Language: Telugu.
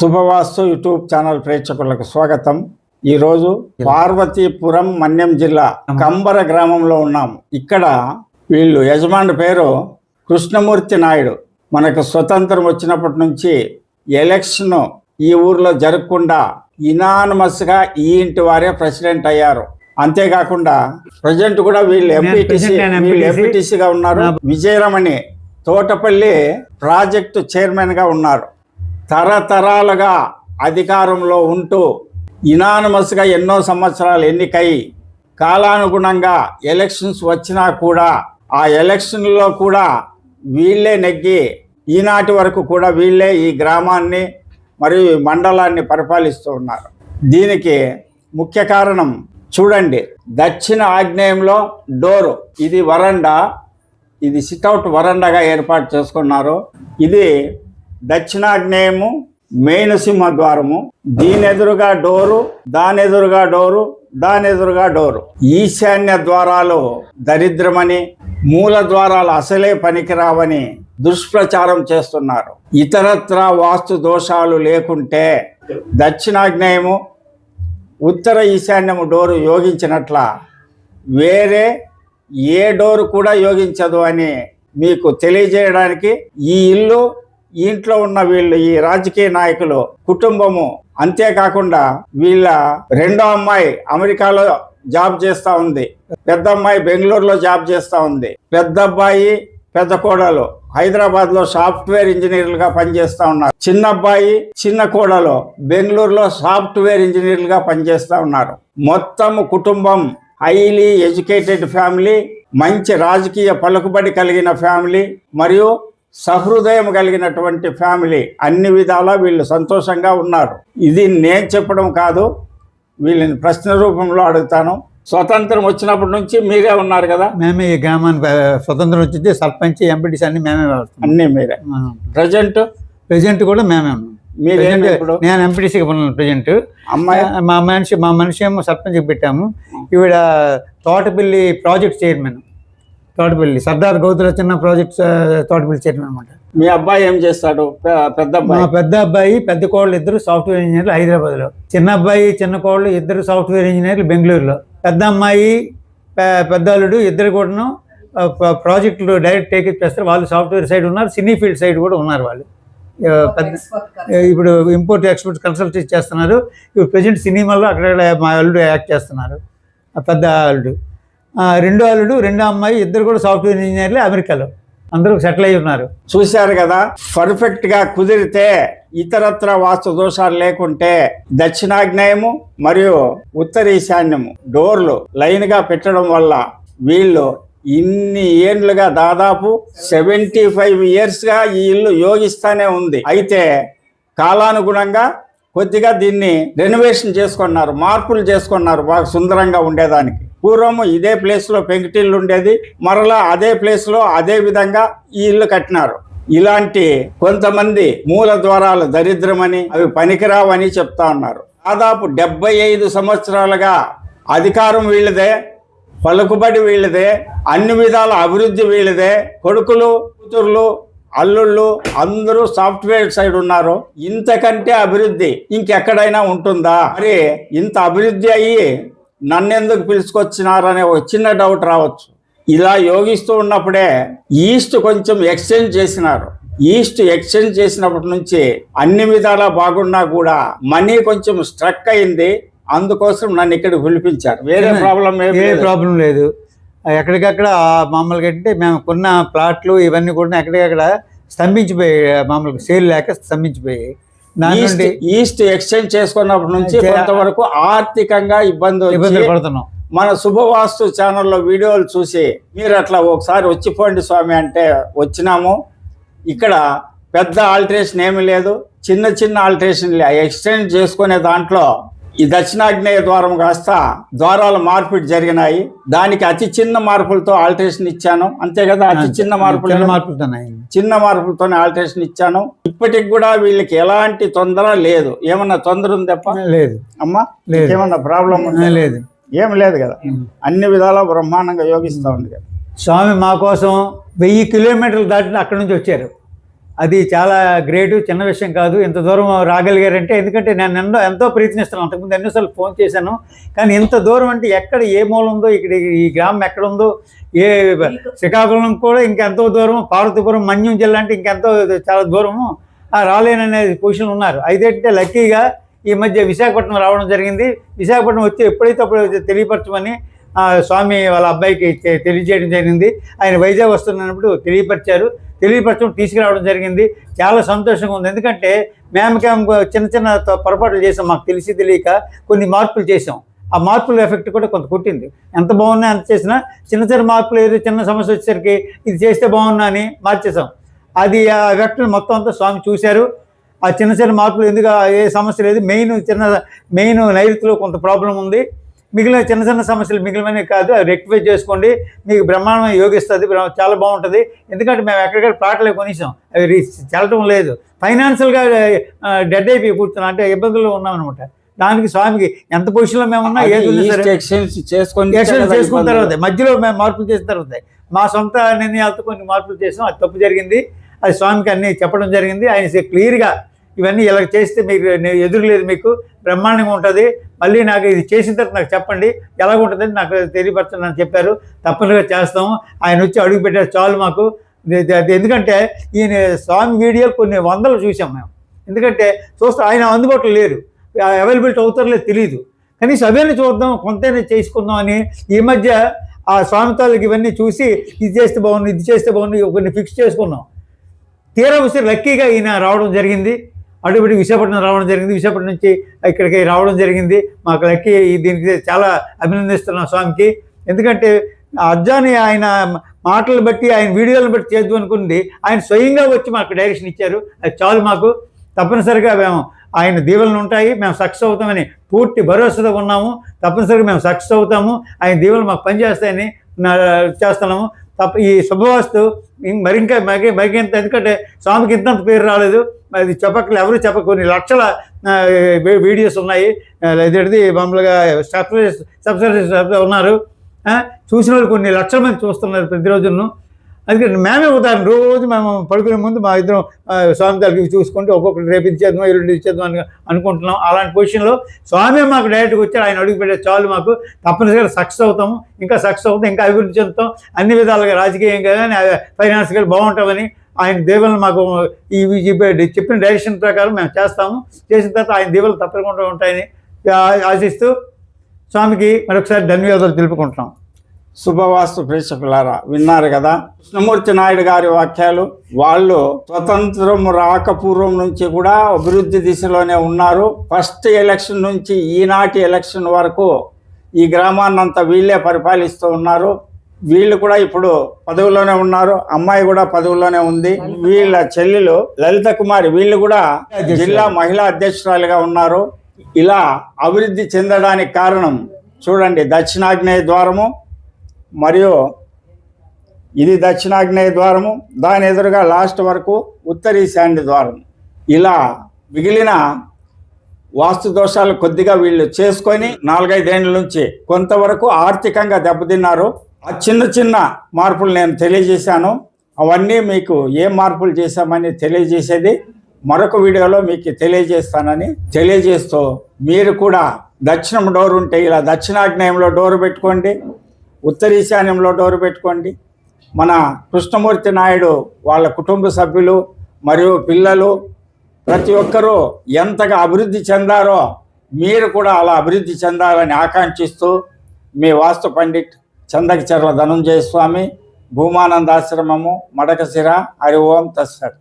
శుభవాస్తు యూట్యూబ్ ఛానల్ ప్రేక్షకులకు స్వాగతం. ఈరోజు పార్వతీపురం మన్యం జిల్లా కంబర గ్రామంలో ఉన్నాము. ఇక్కడ వీళ్ళు యజమాని పేరు కృష్ణమూర్తి నాయుడు. మనకు స్వతంత్రం వచ్చినప్పటి నుంచి ఎలక్షన్ ఈ ఊర్లో జరగకుండా ఇనానమస్గా ఈ ఇంటి వారే ప్రెసిడెంట్ అయ్యారు. అంతేకాకుండా ప్రజెంట్ కూడా వీళ్ళు ఎంపీటీసీ వీళ్ళు. ఎంపీటీసీగా ఉన్నారు. విజయరమణి తోటపల్లి ప్రాజెక్టు చైర్మన్గా ఉన్నారు. తరతరాలుగా అధికారంలో ఉంటూ ఇనానమస్గా ఎన్నో సంవత్సరాలు ఎన్నికై కాలానుగుణంగా ఎలక్షన్స్ వచ్చినా కూడా ఆ ఎలక్షన్లో కూడా వీళ్ళే నెగ్గి ఈనాటి వరకు కూడా వీళ్ళే ఈ గ్రామాన్ని మరియు ఈ మండలాన్ని పరిపాలిస్తూ ఉన్నారు. దీనికి ముఖ్య కారణం చూడండి. దక్షిణ ఆగ్నేయంలో డోరు ఇది వరండా ఇది సిట్అవుట్ వరండాగా ఏర్పాటు చేసుకున్నారు. ఇది దక్షిణాగ్నేయము మెయిన్ సింహ ద్వారము దీని ఎదురుగా డోరు దాని ఎదురుగా డోరు దాని ఎదురుగా డోరు. ఈశాన్య ద్వారాలు దరిద్రమని మూల ద్వారాలు అసలే పనికిరావని దుష్ప్రచారం చేస్తున్నారు. ఇతరత్ర వాస్తు దోషాలు లేకుంటే దక్షిణాగ్నేయము ఉత్తర ఈశాన్యము డోరు యోగించినట్ల వేరే ఏ డోరు కూడా యోగించదు అని మీకు తెలియజేయడానికి ఈ ఇల్లు ఈ ఇంట్లో ఉన్న వీళ్ళు ఈ రాజకీయ నాయకులు కుటుంబము అంతేకాకుండా వీళ్ళ రెండో అమ్మాయి అమెరికాలో జాబ్ చేస్తా ఉంది. పెద్ద అమ్మాయి బెంగళూరులో జాబ్ చేస్తా ఉంది. పెద్ద అబ్బాయి పెద్ద కోడలు హైదరాబాద్లో సాఫ్ట్వేర్ ఇంజనీర్లుగా పనిచేస్తా ఉన్నారు. చిన్న అబ్బాయి చిన్న కోడలు బెంగళూరులో సాఫ్ట్వేర్ ఇంజనీర్లుగా పనిచేస్తా ఉన్నారు. మొత్తం కుటుంబం హైలీ ఎడ్యుకేటెడ్ ఫ్యామిలీ మంచి రాజకీయ పలుకుబడి కలిగిన ఫ్యామిలీ మరియు సహృదయం కలిగినటువంటి ఫ్యామిలీ అన్ని విధాలా వీళ్ళు సంతోషంగా ఉన్నారు. ఇది నేను చెప్పడం కాదు వీళ్ళని ప్రశ్న రూపంలో అడుగుతాను. స్వతంత్రం వచ్చినప్పటి నుంచి మీరే ఉన్నారు కదా? మేమే ఈ గ్రామానికి స్వతంత్రం వచ్చింది సర్పంచ్ ఎంపీటీసీ అన్ని మేమే అన్నీ మీరే. ప్రజెంట్? ప్రెజెంట్ కూడా మేమే ఉన్నాం. మీరేం నేను ఎంపీటీసీకి ఉన్నాను ప్రెజెంట్. అమ్మాయి? మా మనిషి మా మనిషి ఏమో సర్పంచ్కి పెట్టాము. ఈవిడ తోటపల్లి ప్రాజెక్ట్ చైర్మన్. తోటపల్లి సర్దార్ గౌతుల చిన్న ప్రాజెక్ట్ తోటపల్లి చైర్మన్ అనమాట మీ అబ్బాయి ఏం చేస్తాడు? పెద్ద మా పెద్ద అబ్బాయి పెద్ద కోళ్ళు ఇద్దరు సాఫ్ట్వేర్ ఇంజనీర్లు హైదరాబాద్లో. చిన్న అబ్బాయి చిన్న కోళ్ళు ఇద్దరు సాఫ్ట్వేర్ ఇంజనీర్లు బెంగళూరులో. పెద్ద అమ్మాయి పె- పెద్ద అల్లుడు ఇద్దరు కూడాను ప్రాజెక్టులు డైరెక్ట్ టేకప్ చేస్తారు. వాళ్ళు సాఫ్ట్వేర్ సైడ్ ఉన్నారు సినీ ఫీల్డ్ సైడ్ కూడా ఉన్నారు వాళ్ళు. పెద్ద ఇప్పుడు ఇంపోర్ట్ ఎక్స్పోర్ట్ కన్సల్టెన్సీ చేస్తున్నారు. ఇప్పుడు ప్రజెంట్ సినిమాలో అక్కడ మా అల్లుడు యాక్ట్ చేస్తున్నారు. ఆ పెద్ద అల్లుడు. రెండో అల్లుడు రెండో అమ్మాయి ఇద్దరు కూడా సాఫ్ట్వేర్ ఇంజనీర్లు అమెరికాలో. అందరూ సెటిల్ అయి ఉన్నారు. చూశారు కదా పర్ఫెక్ట్గా కుదిరితే ఇతరత్ర వాస్తు దోషాలు లేకుంటే దక్షిణాగ్నేయము మరియు ఉత్తర ఈశాన్యము డోర్లు లైన్గా పెట్టడం వల్ల వీళ్ళు ఇన్ని ఏండ్లుగా దాదాపు సెవెంటీ ఫైవ్ ఇయర్స్గా ఈ ఇల్లు యోగిస్తానే ఉంది. అయితే కాలానుగుణంగా కొద్దిగా దీన్ని రెనోవేషన్ చేసుకున్నారు మార్పులు చేసుకున్నారు బాగా సుందరంగా ఉండేదానికి. పూర్వము ఇదే ప్లేస్లో పెంకుటిల్లు ఉండేది మరలా అదే ప్లేస్లో అదే విధంగా ఈ ఇల్లు కట్టినారు. ఇలాంటి కొంతమంది మూల ద్వారాలు దరిద్రమని అవి పనికిరావని చెప్తా ఉన్నారు. దాదాపు డెబ్బై ఐదు సంవత్సరాలుగా అధికారం వీళ్ళదే పలుకుబడి వీళ్ళదే అన్ని విధాల అభివృద్ధి వీళ్ళదే. కొడుకులు కూతుర్లు అల్లుళ్ళు అందరూ సాఫ్ట్వేర్ సైడ్ ఉన్నారు. ఇంతకంటే అభివృద్ధి ఇంకెక్కడైనా ఉంటుందా? మరి ఇంత అభివృద్ధి అయ్యి నన్నెందుకు పిలుచుకొచ్చినారనే ఒక చిన్న డౌట్ రావచ్చు. ఇలా యోగిస్తూ ఉన్నప్పుడే ఈస్ట్ కొంచెం ఎక్స్చేంజ్ చేసినారు. ఈస్ట్ ఎక్స్చేంజ్ చేసినప్పటి నుంచి అన్ని విధాలా బాగున్నా కూడా మనీ కొంచెం స్ట్రక్ అయింది. అందుకోసం నన్ను ఇక్కడికి పిలిపించారు. వేరే ప్రాబ్లం ఏం. ప్రాబ్లం లేదు. ఎక్కడికక్కడ మామూలుగా అంటే మేము కొన్న ప్లాట్లు ఇవన్నీ కూడా ఎక్కడికక్కడ స్తంభించిపోయాయి. మామూలుగా సేల్ లేక స్తంభించిపోయాయి. ఈస్ట్ ఎక్స్చేంజ్ చేసుకున్నప్పటి నుంచి కొంతవరకు ఆర్థికంగా ఇబ్బంది ఇబ్బందులు వచ్చి పడుతున్నాం. మన శుభవాస్తు ఛానల్లో వీడియోలు చూసి మీరు అట్లా ఒకసారి వచ్చిపోండి స్వామి అంటే వచ్చినాము. ఇక్కడ పెద్ద ఆల్టరేషన్ ఏమీ లేదు. చిన్న చిన్న ఆల్టరేషన్ ఎక్స్టెండ్ చేసుకునే దాంట్లో ఈ దక్షిణాగ్నేయ ద్వారం కాస్త ద్వారాల మార్పిడి జరిగినాయి. దానికి అతి చిన్న మార్పులతో ఆల్టరేషన్ ఇచ్చాను. అంతే కదా అతి చిన్న మార్పులు చిన్న మార్పులు ఉన్నాయి చిన్న మార్పులతోనే ఆల్టరేషన్ ఇచ్చాను. ఇప్పటికి కూడా వీళ్ళకి ఎలాంటి తొందర లేదు. ఏమన్నా తొందర ఉంది తప్ప? లేదు. అమ్మా. ఏమన్నా ప్రాబ్లం లేదు. ఏం లేదు కదా. అన్ని విధాలా బ్రహ్మాండంగా యోగిస్తా ఉంది కదా. స్వామి మా కోసం వెయ్యి కిలోమీటర్లు దాటి అక్కడి నుంచి వచ్చారు. అది చాలా గ్రేట్ చిన్న విషయం కాదు. ఇంత దూరం రాగలిగారంటే ఎందుకంటే నేను ఎన్నో ఎంతో ప్రయత్నిస్తున్నాను. అంతకుముందు ఎన్నోసార్లు ఫోన్ చేశాను. కానీ ఇంత దూరం అంటే ఎక్కడ ఏ మూల ఉందో ఇక్కడ ఈ గ్రామం ఎక్కడ ఉందో ఏ శ్రీకాకుళం కూడా ఇంకెంతో దూరం పార్వతీపురం మన్యం జిల్లా అంటే ఇంకెంతో చాలా దూరము. రాలేననే పొజిషన్ ఉన్నారు. అయితే లక్కీగా ఈ మధ్య విశాఖపట్నం రావడం జరిగింది. విశాఖపట్నం వచ్చి ఎప్పుడైతే అప్పుడు తెలియపరచమని ఆ, స్వామి వాళ్ళ అబ్బాయికి తెలియజేయడం జరిగింది. ఆయన వైజాగ్ వస్తున్నప్పుడు తెలియపరిచారు. తెలియపరచడం తీసుకురావడం జరిగింది. చాలా సంతోషంగా ఉంది. ఎందుకంటే మేము చిన్న చిన్న పొరపాట్లు చేసాం. మాకు తెలిసి తెలియక కొన్ని మార్పులు చేసాం. ఆ మార్పుల ఎఫెక్ట్ కూడా కొంత కుట్టింది ఎంత బాగున్నా ఎంత చేసినా చిన్న చిన్న మార్పులు ఏదో చిన్న సమస్య వచ్చేసరికి ఇది చేస్తే బాగున్నా అని మార్చేసాం. అది ఆ ఎఫెక్ట్ మొత్తం అంతా స్వామి చూశారు. ఆ చిన్న చిన్న మార్పులు ఎందుకు ఏ సమస్య లేదు. మెయిన్ చిన్న మెయిన్ నైరుతిలో కొంత ప్రాబ్లం ఉంది. మిగిలిన చిన్న చిన్న సమస్యలు మిగిలినవి కాదు అది రెక్టిఫై చేసుకోండి. మీకు బ్రహ్మాండం యోగిస్తుంది చాలా బాగుంటుంది. ఎందుకంటే మేము ఎక్కడికక్కడ ప్లాట్లే కొనిసాం. అవి చెల్లటం లేదు. ఫైనాన్షియల్గా డెడ్ అయిపోయి కూర్చున్నాం అంటే ఇబ్బందుల్లో ఉన్నాం అనమాట దానికి స్వామికి ఎంత పొజిషన్లో మేము ఉన్నా ఏది ఎక్స్చేంజ్ చేసుకొని ఎక్స్చేంజ్ చేసుకున్న తర్వాత మధ్యలో మేము మార్పులు చేసిన తర్వాత మా సొంత నిర్ణయాలతో కొన్ని మార్పులు చేసాం. అది తప్పు జరిగింది. అది స్వామికి అన్ని చెప్పడం జరిగింది. ఆయన క్లియర్గా ఇవన్నీ ఇలా చేస్తే మీకు ఎదురులేదు మీకు బ్రహ్మాండంగా ఉంటుంది. మళ్ళీ నాకు ఇది చేసిన తర్వాత నాకు చెప్పండి. ఎలా ఉంటుందని నాకు తెలియపరచండి అని చెప్పారు. తప్పనిసరిగా చేస్తాము ఆయన వచ్చి అడుగు పెట్టారు చాలు మాకు. ఎందుకంటే ఈయన స్వామి వీడియో కొన్ని వందలు చూసాం మేము. ఎందుకంటే చూస్తే ఆయన అందుబాటులో లేరు. అవైలబిలిటీ అవుతారో లేదు తెలియదు కనీసం అవన్నీ చూద్దాం కొంతైనా చేసుకుందాం అని ఈ మధ్య ఆ స్వామితాలకు ఇవన్నీ చూసి ఇది చేస్తే బాగుంది ఇది చేస్తే బాగుంది కొన్ని ఫిక్స్ చేసుకున్నాం. తీరా వచ్చి లక్కీగా ఈయన రావడం జరిగింది. అటుబడి విశాఖపట్నం రావడం జరిగింది. విశాఖపట్నం నుంచి ఇక్కడికి రావడం జరిగింది. మాకు లక్కి దీనికి చాలా అభినందిస్తున్నాం స్వామికి. ఎందుకంటే అర్జాని ఆయన మాటలు బట్టి ఆయన వీడియోలను బట్టి చేద్దాం అనుకుంది. ఆయన స్వయంగా వచ్చి మాకు డైరెక్షన్ ఇచ్చారు. అది చాలు మాకు. తప్పనిసరిగా మేము ఆయన దీవెనలు ఉంటాయి. మేము సక్సెస్ అవుతామని పూర్తి భరోసాతో ఉన్నాము. తప్పనిసరిగా మేము సక్సెస్ అవుతాము. ఆయన దీవెనలు మాకు పనిచేస్తాయని చేస్తున్నాము. తప్ప ఈ శుభవాస్తు మరింకా మరి మరికెంత ఎందుకంటే స్వామికి ఇంత పేరు రాలేదు. అది చెప్పకలు ఎవరు చెప్పక కొన్ని లక్షల వీడియోస్ ఉన్నాయి. ఆ, ఇదేంటిది మామూలుగా సబ్స్క్రైబర్స్ సబ్స్క్రైబర్స్ ఉన్నారు. చూసిన వాళ్ళు కొన్ని లక్షల మంది చూస్తున్నారు ప్రతిరోజును. అందుకని మేమే ఉదాహరణ రోజు మేము పడుకునే ముందు మా ఇద్దరం స్వామి తలకి చూసుకుంటూ ఒక్కొక్కటి రేపు ఇచ్చేద్దాం ఎల్లుండి ఇచ్చేద్దాం అని అనుకుంటున్నాం. అలాంటి పొజిషన్లో స్వామి మాకు డైరెక్ట్గా వచ్చారు ఆయన అడుగు పెట్టే చాలు మాకు తప్పనిసరిగా సక్సెస్ అవుతాము ఇంకా సక్సెస్ అవుతాం ఇంకా అభివృద్ధి చెందుతాం అన్ని విధాలుగా రాజకీయంగా కానీ ఫైనాన్స్గా బాగుంటామని ఆయన దేవుళ్ళు మాకు ఈ చెప్పిన డైరెక్షన్ ప్రకారం మేము చేస్తాము. చేసిన తర్వాత ఆయన దేవుళ్ళు తప్పకుండా ఉంటాయని ఆశిస్తూ స్వామికి మరొకసారి ధన్యవాదాలు తెలుపుకుంటున్నాం. శుభవాస్తు ప్రేక్షకులారా విన్నారు కదా? కృష్ణమూర్తి నాయుడు గారి వాక్యాలు వాళ్ళు స్వతంత్రం రాకపూర్వం నుంచి కూడా అభివృద్ధి దిశలోనే ఉన్నారు. ఫస్ట్ ఎలక్షన్ నుంచి ఈనాటి ఎలక్షన్ వరకు ఈ గ్రామాన్నంతా వీళ్ళే పరిపాలిస్తూ ఉన్నారు. వీళ్ళు కూడా ఇప్పుడు పదవిలోనే ఉన్నారు అమ్మాయి కూడా పదవిలోనే ఉంది. వీళ్ళ చెల్లెలు లలిత కుమారి వీళ్ళు కూడా జిల్లా మహిళా అధ్యక్షురాలుగా ఉన్నారు. ఇలా అభివృద్ధి చెందడానికి కారణం చూడండి దక్షిణాగ్నేయ ద్వారము మరియు ఇది దక్షిణాగ్నేయ ద్వారము. దాని ఎదురుగా లాస్ట్ వరకు ఉత్తర ద్వారం. ఇలా మిగిలిన వాస్తు దోషాలు కొద్దిగా వీళ్ళు చేసుకొని నాలుగైదేళ్ళ నుంచి కొంతవరకు ఆర్థికంగా దెబ్బతిన్నారు. ఆ చిన్న చిన్న మార్పులు నేను తెలియజేశాను. అవన్నీ మీకు ఏ మార్పులు చేశామని తెలియజేసేది మరొక వీడియోలో మీకు తెలియజేస్తానని తెలియజేస్తూ మీరు కూడా దక్షిణం డోర్ ఉంటే ఇలా దక్షిణాగ్నేయంలో డోర్ పెట్టుకోండి. ఉత్తర ఈశాన్యంలో డోరు పెట్టుకోండి. మన కృష్ణమూర్తి నాయుడు వాళ్ళ కుటుంబ సభ్యులు మరియు పిల్లలు ప్రతి ఒక్కరూ ఎంతగా అభివృద్ధి చెందారో మీరు కూడా అలా అభివృద్ధి చెందాలని ఆకాంక్షిస్తూ మీ వాస్తు పండిట్ చందకచర్ల ధనుంజయ స్వామి భూమానందాశ్రమము మడకశిర హరి ఓం తస్సత్